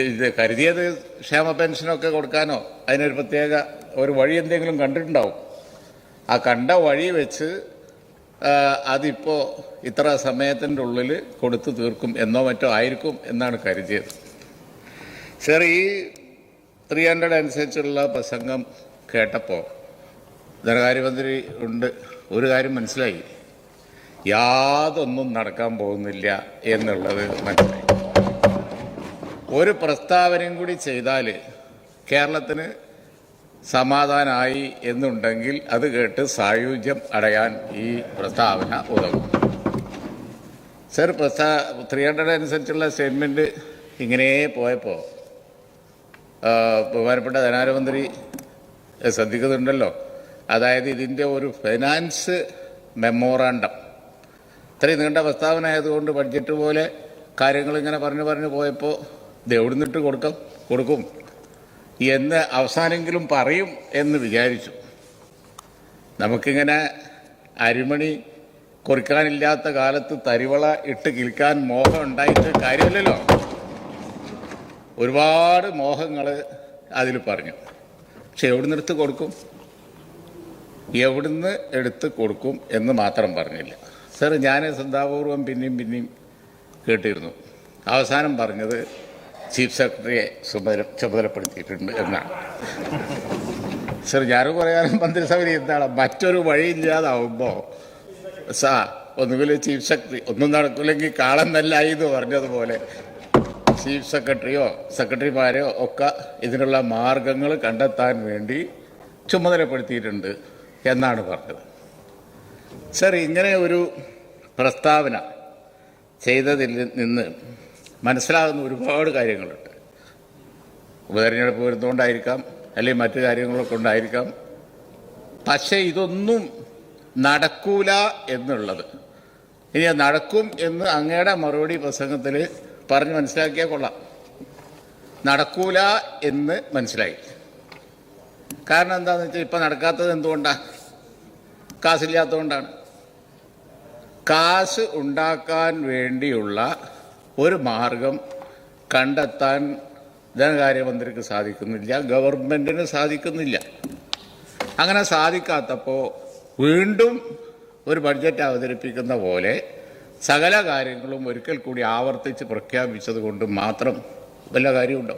ഇത് കരുതിയത് ക്ഷേമ പെൻഷനൊക്കെ കൊടുക്കാനോ? അതിനൊരു പ്രത്യേക ഒരു വഴി എന്തെങ്കിലും കണ്ടിട്ടുണ്ടാവും. ആ കണ്ട വഴി വെച്ച് അതിപ്പോൾ അതിപ്പോ ഇത്ര സമയത്തിന്റെ ഉള്ളിൽ കൊടുത്തു തീർക്കും എന്നോ മറ്റോ ആയിരിക്കും എന്നാണ് കരുതിയത്. സർ ഈ ത്രീ ഹൺഡ്രഡ് അനുസരിച്ചുള്ള പ്രസംഗം കേട്ടപ്പോൾ ധനകാര്യമന്ത്രി ഉണ്ട്. ഒരു കാര്യം മനസ്സിലായി. യാതൊന്നും നടക്കാൻ പോകുന്നില്ല എന്നുള്ളത് മനസ്സിലായി. ഒരു പ്രസ്താവനയും കൂടി ചെയ്താൽ കേരളത്തിന് സമാധാനമായി എന്നുണ്ടെങ്കിൽ അത് കേട്ട് സായുജ്യം അടയാൻ ഈ പ്രസ്താവന ഉതകും. സർ പ്രസ്താ ത്രീ ഹൺഡ്രഡ് അനുസരിച്ചുള്ള സ്റ്റേറ്റ്മെന്റ് ഇങ്ങനെ പോയപ്പോൾ ബഹുമാനപ്പെട്ട ധനാരമന്ത്രി ശ്രദ്ധിക്കുന്നുണ്ടല്ലോ. അതായത് ഇതിന്റെ ഒരു ഫൈനാൻസ് മെമ്മോറാണ്ടം. ഇത്രയും നീണ്ട പ്രസ്താവന ആയതുകൊണ്ട് ബഡ്ജറ്റ് പോലെ കാര്യങ്ങൾ ഇങ്ങനെ പറഞ്ഞു പറഞ്ഞു പോയപ്പോൾ എവിടുന്നിട്ട് കൊടുക്കാം? കൊടുക്കും. എന്ന് അവസാനെങ്കിലും പറയും എന്ന് വിചാരിച്ചു. നമുക്കിങ്ങനെ അരിമണി കുറിക്കാനില്ലാത്ത കാലത്ത് തരിവള ഇട്ട് കിൽക്കാൻ മോഹം ഉണ്ടായിട്ട് കാര്യമില്ലല്ലോ. ഒരുപാട് മോഹങ്ങൾ അതിൽ പറഞ്ഞു. പക്ഷെ എവിടുന്ന് എടുത്ത് കൊടുക്കും? എവിടുന്ന് എടുത്ത് കൊടുക്കും എന്ന് മാത്രം പറഞ്ഞില്ല. സർ ഞാൻ ശ്രദ്ധാപൂർവം പിന്നെയും പിന്നെയും കേട്ടിരുന്നു. അവസാനം പറഞ്ഞത് ചീഫ് സെക്രട്ടറിയെ ചുമതല ചുമതലപ്പെടുത്തിയിട്ടുണ്ട് എന്നാണ്. സർ ഞാൻ പറയാനും മന്ത്രിസഭയിൽ എന്താണ് മറ്റൊരു വഴിയില്ലാതാവുമ്പോൾ സാ ഒന്നുകിൽ ചീഫ് സെക്രട്ടറി ഒന്നും നടക്കില്ലെങ്കിൽ കാളം നല്ലായി എന്ന് പറഞ്ഞതുപോലെ ചീഫ് സെക്രട്ടറിയോ സെക്രട്ടറിമാരെയോ ഒക്കെ ഇതിനുള്ള മാർഗങ്ങൾ കണ്ടെത്താൻ വേണ്ടി ചുമതലപ്പെടുത്തിയിട്ടുണ്ട് എന്നാണ് പറഞ്ഞത്. സർ ഇങ്ങനെ ഒരു പ്രസ്താവന ചെയ്തതിൽ നിന്ന് മനസ്സിലാകുന്ന ഒരുപാട് കാര്യങ്ങളുണ്ട്. ഉപതെരഞ്ഞെടുപ്പ് വരുന്നതുകൊണ്ടായിരിക്കാം അല്ലെങ്കിൽ മറ്റു കാര്യങ്ങളൊക്കെ ഉണ്ടായിരിക്കാം. പക്ഷേ ഇതൊന്നും നടക്കൂല എന്നുള്ളത്. ഇനി നടക്കും എന്ന് അങ്ങയുടെ മറുപടി പ്രസംഗത്തിൽ പറഞ്ഞ് മനസ്സിലാക്കിയാൽ കൊള്ളാം. നടക്കൂല എന്ന് മനസ്സിലായി. കാരണം എന്താണെന്ന് വെച്ചാൽ ഇപ്പം നടക്കാത്തത് എന്തുകൊണ്ടാണ് കാശില്ലാത്തതുകൊണ്ടാണ് കാശ് ഉണ്ടാക്കാൻ വേണ്ടിയുള്ള ഒരു മാർഗം കണ്ടെത്താൻ ധനകാര്യമന്ത്രിക്ക് സാധിക്കുന്നില്ല ഗവൺമെന്റിന് സാധിക്കുന്നില്ല. അങ്ങനെ സാധിക്കാത്തപ്പോൾ വീണ്ടും ഒരു ബഡ്ജറ്റ് അവതരിപ്പിക്കുന്ന പോലെ സകല കാര്യങ്ങളും ഒരിക്കൽ കൂടി ആവർത്തിച്ച് പ്രഖ്യാപിച്ചത് കൊണ്ട് മാത്രം വല്ല കാര്യമുണ്ടോ?